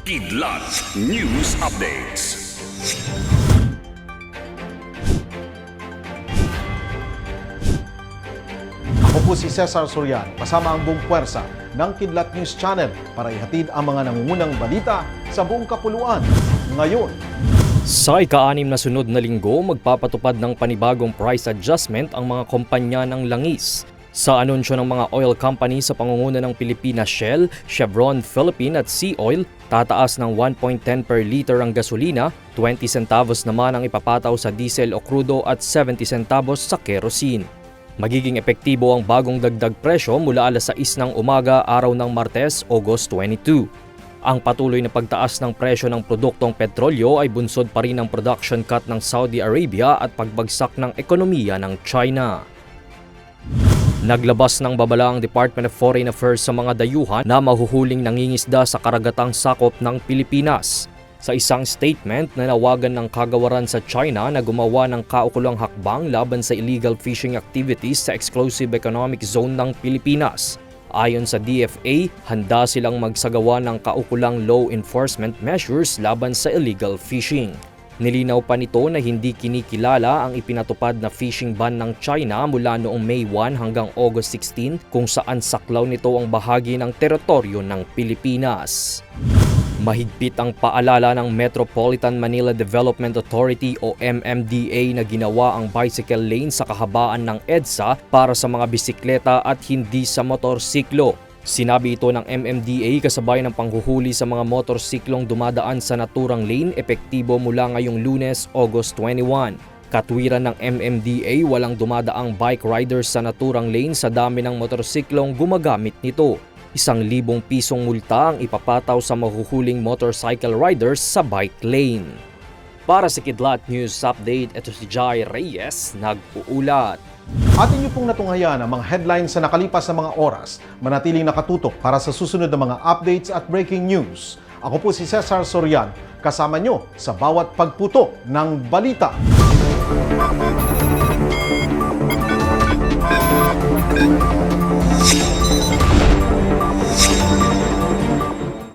Kidlat News Updates. Ako po si Cesar Sorian, kasama ang buong puwersa ng Kidlat News Channel para ihatid ang mga nangungunang balita sa buong kapuluan. Ngayon, Sa ika-anim na sunod na linggo, magpapatupad ng panibagong price adjustment ang mga kumpanya ng langis. Sa anunsyo ng mga oil company sa pangunguna ng Pilipinas Shell, Chevron Philippine at Sea Oil, tataas ng 1.10 per liter ang gasolina, 20 centavos naman ang ipapataw sa diesel o crudo at 70 centavos sa kerosene. Magiging epektibo ang bagong dagdag presyo mula alas 6 ng umaga araw ng Martes, August 22. Ang patuloy na pagtaas ng presyo ng produktong petrolyo ay bunsod pa rin ng production cut ng Saudi Arabia at pagbagsak ng ekonomiya ng China. Naglabas ng babala ang Department of Foreign Affairs sa mga dayuhan na mahuhuling nangingisda sa karagatang sakop ng Pilipinas. Sa isang statement, nanawagan ng kagawaran sa China na gumawa ng kaukulang hakbang laban sa illegal fishing activities sa Exclusive Economic Zone ng Pilipinas. Ayon sa DFA, handa silang magsagawa ng kaukulang law enforcement measures laban sa illegal fishing. Nilinaw pa nito na hindi kinikilala ang ipinatupad na fishing ban ng China mula noong May 1 hanggang August 16 kung saan saklaw nito ang bahagi ng teritoryo ng Pilipinas. Mahigpit ang paalala ng Metropolitan Manila Development Authority o MMDA na ginawa ang bicycle lane sa kahabaan ng EDSA para sa mga bisikleta at hindi sa motorsiklo. Sinabi ito ng MMDA kasabay ng panghuhuli sa mga motorsiklong dumadaan sa naturang lane epektibo mula ngayong lunes, August 21. Katwiran ng MMDA walang dumadaang bike riders sa naturang lane sa dami ng motorsiklong gumagamit nito. Isang libong pisong multa ang ipapataw sa mahuhuling motorcycle riders sa bike lane. Para sa Kidlat News Update, ito si Jai Reyes nag-uulat. Atin niyo pong natunghaya ang mga headlines sa nakalipas na mga oras. Manatiling nakatutok para sa susunod na mga updates at breaking news. Ako po si Cesar Sorian, kasama nyo sa bawat pagputo ng balita. Thank you.